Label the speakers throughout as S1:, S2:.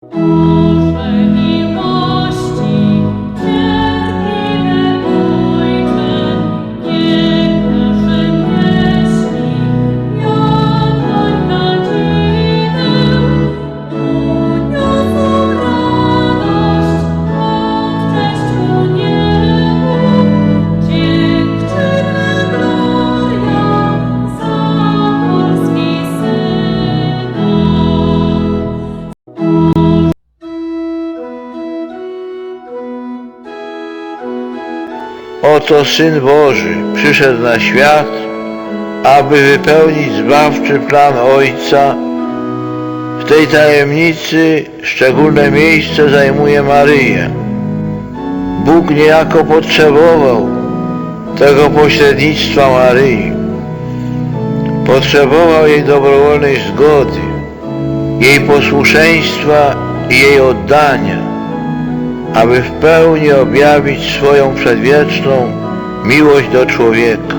S1: thank you
S2: Oto Syn Boży przyszedł na świat, aby wypełnić zbawczy plan Ojca. W tej tajemnicy szczególne miejsce zajmuje Maryja. Bóg niejako potrzebował tego pośrednictwa Maryi. Potrzebował jej dobrowolnej zgody, jej posłuszeństwa i jej oddania aby w pełni objawić swoją przedwieczną miłość do człowieka.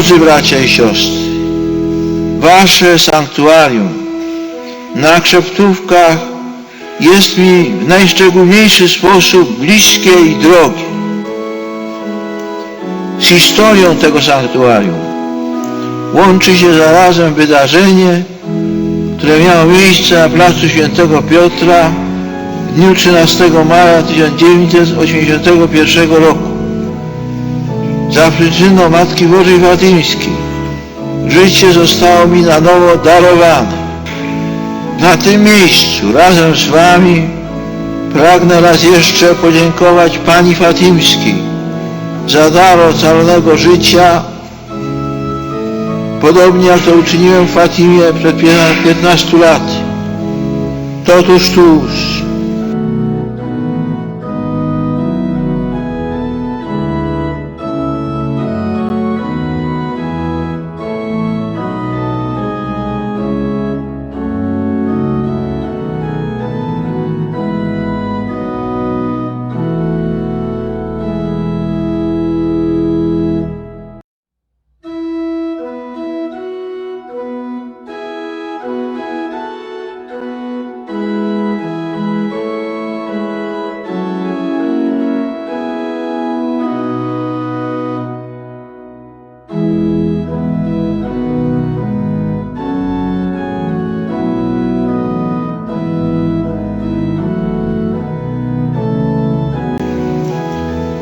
S2: Drodzy bracia i siostry, Wasze sanktuarium na Krzeptówkach jest mi w najszczególniejszy sposób bliskie i drogie. Z historią tego sanktuarium łączy się zarazem wydarzenie, które miało miejsce na placu Świętego Piotra w dniu 13 maja 1981 roku za przyczyną Matki Bożej Fatymskiej. Życie zostało mi na nowo darowane. Na tym miejscu razem z Wami pragnę raz jeszcze podziękować Pani Fatymskiej za dar ocalonego życia, podobnie jak to uczyniłem w Fatimie przed 15 laty. To tuż,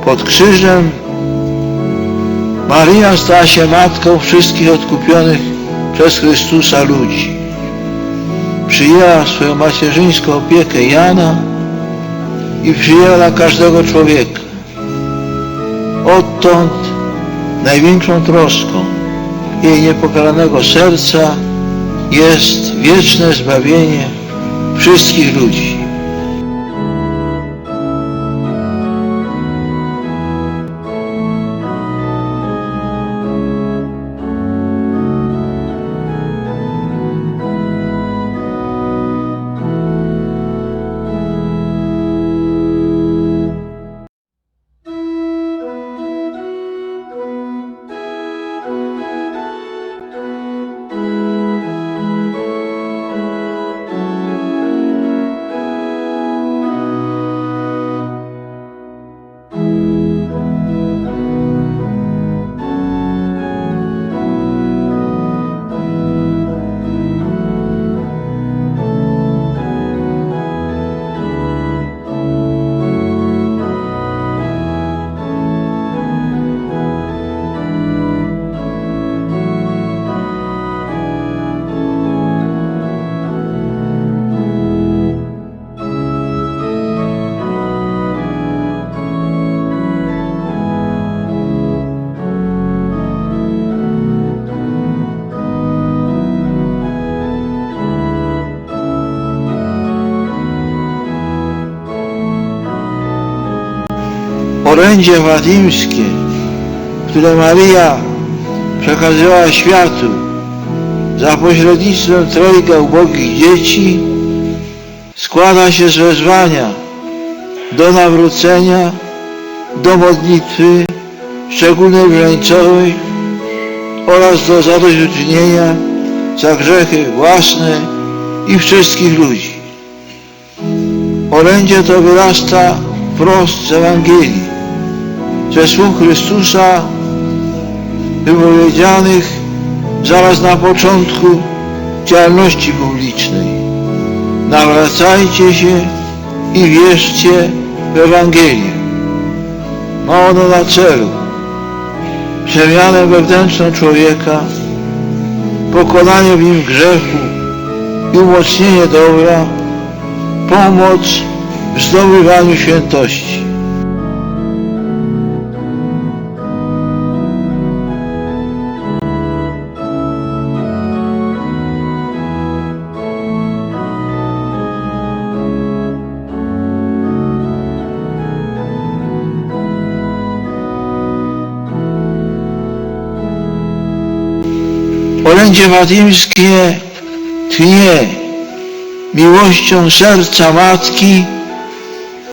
S2: Pod krzyżem Maryja stała się matką wszystkich odkupionych przez Chrystusa ludzi. Przyjęła swoją macierzyńską opiekę Jana i przyjęła każdego człowieka. Odtąd największą troską jej niepokalanego serca jest wieczne zbawienie wszystkich ludzi. Orędzie fatimskie, które Maria przekazywała światu za pośrednictwem trojga ubogich dzieci, składa się z wezwania do nawrócenia, do modlitwy szczególnej granicowej oraz do zadośćuczynienia za grzechy własne i wszystkich ludzi. Orędzie to wyrasta wprost z Ewangelii, ze słów Chrystusa wypowiedzianych zaraz na początku działalności publicznej. Nawracajcie się i wierzcie w Ewangelię. Ma ono na celu przemianę wewnętrzną człowieka, pokonanie w nim grzechu i umocnienie dobra, pomoc w zdobywaniu świętości. Orędzie fatimskie tchnie miłością serca matki,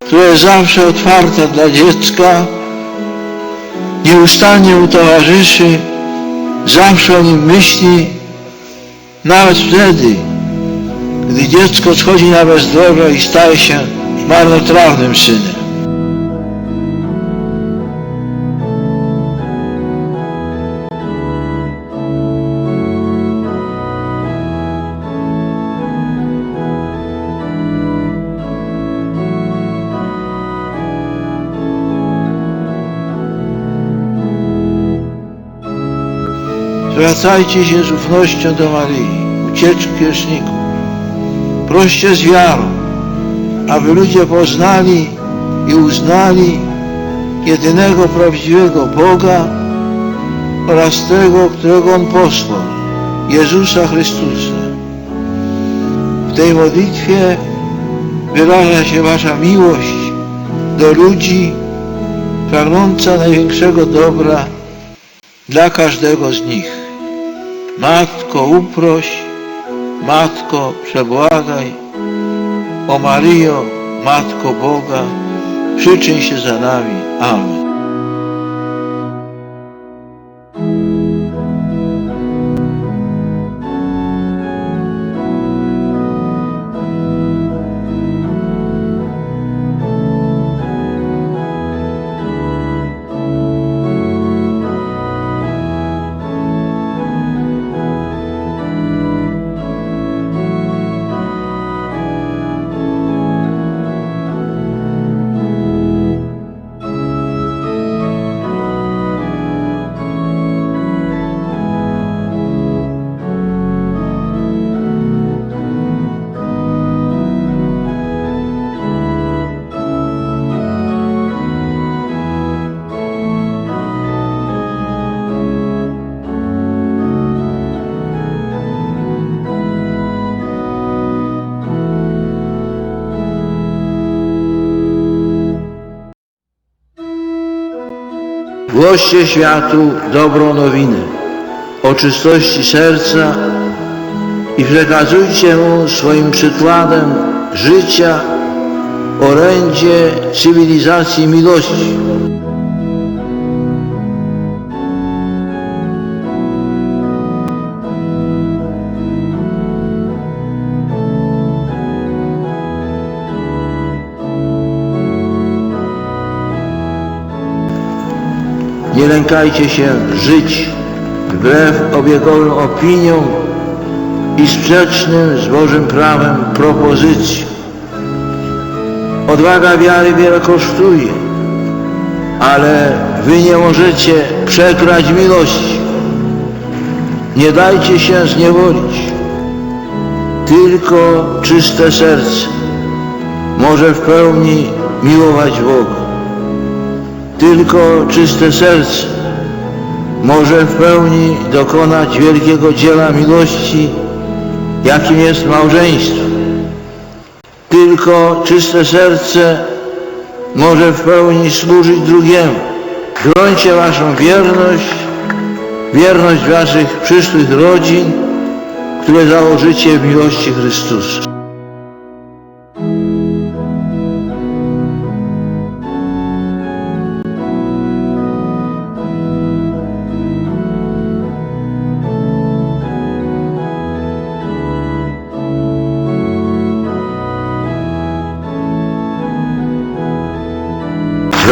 S2: które zawsze otwarte dla dziecka, nieustannie mu towarzyszy, zawsze o nim myśli, nawet wtedy, gdy dziecko schodzi na bezdroża i staje się marnotrawnym synem. Zwracajcie się z ufnością do Maryi, ucieczki grzeszników. Proście z wiarą, aby ludzie poznali i uznali jedynego prawdziwego Boga oraz tego, którego On posłał, Jezusa Chrystusa. W tej modlitwie wyraża się Wasza miłość do ludzi, pragnąca największego dobra dla każdego z nich. Matko, uproś, Matko, przebłagaj, o Maryjo, Matko Boga, przyczyń się za nami. Amen. Głoście światu dobrą nowinę o czystości serca i przekazujcie mu swoim przykładem życia orędzie cywilizacji miłości. Lękajcie się żyć wbrew obiegowym opiniom i sprzecznym z Bożym prawem propozycji. Odwaga wiary wiele kosztuje, ale wy nie możecie przegrać miłości. Nie dajcie się zniewolić. Tylko czyste serce może w pełni miłować Boga. Tylko czyste serce może w pełni dokonać wielkiego dzieła miłości, jakim jest małżeństwo. Tylko czyste serce może w pełni służyć drugiemu. Brońcie waszą wierność, wierność waszych przyszłych rodzin, które założycie w miłości Chrystusa.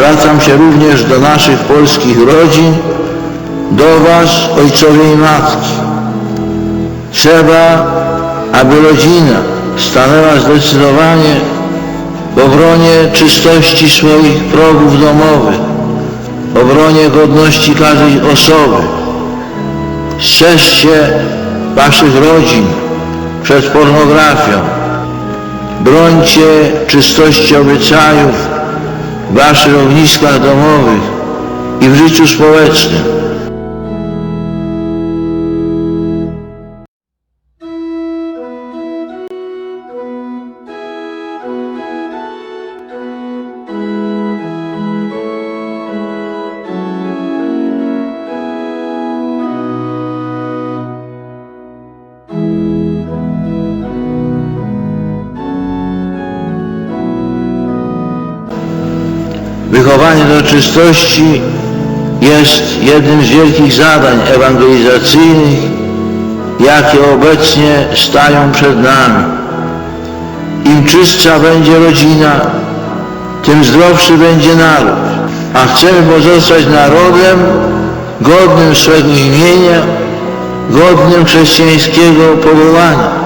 S2: Zwracam się również do naszych polskich rodzin, do Was, ojcowie i matki. Trzeba, aby rodzina stanęła zdecydowanie w obronie czystości swoich progów domowych, obronie godności każdej osoby. Strzeżcie Waszych rodzin przed pornografią. Brońcie czystości obyczajów, w waszych ogniskach domowych i w życiu społecznym. Wychowanie do czystości jest jednym z wielkich zadań ewangelizacyjnych, jakie obecnie stają przed nami. Im czystsza będzie rodzina, tym zdrowszy będzie naród. A chcemy pozostać narodem godnym swego imienia, godnym chrześcijańskiego powołania.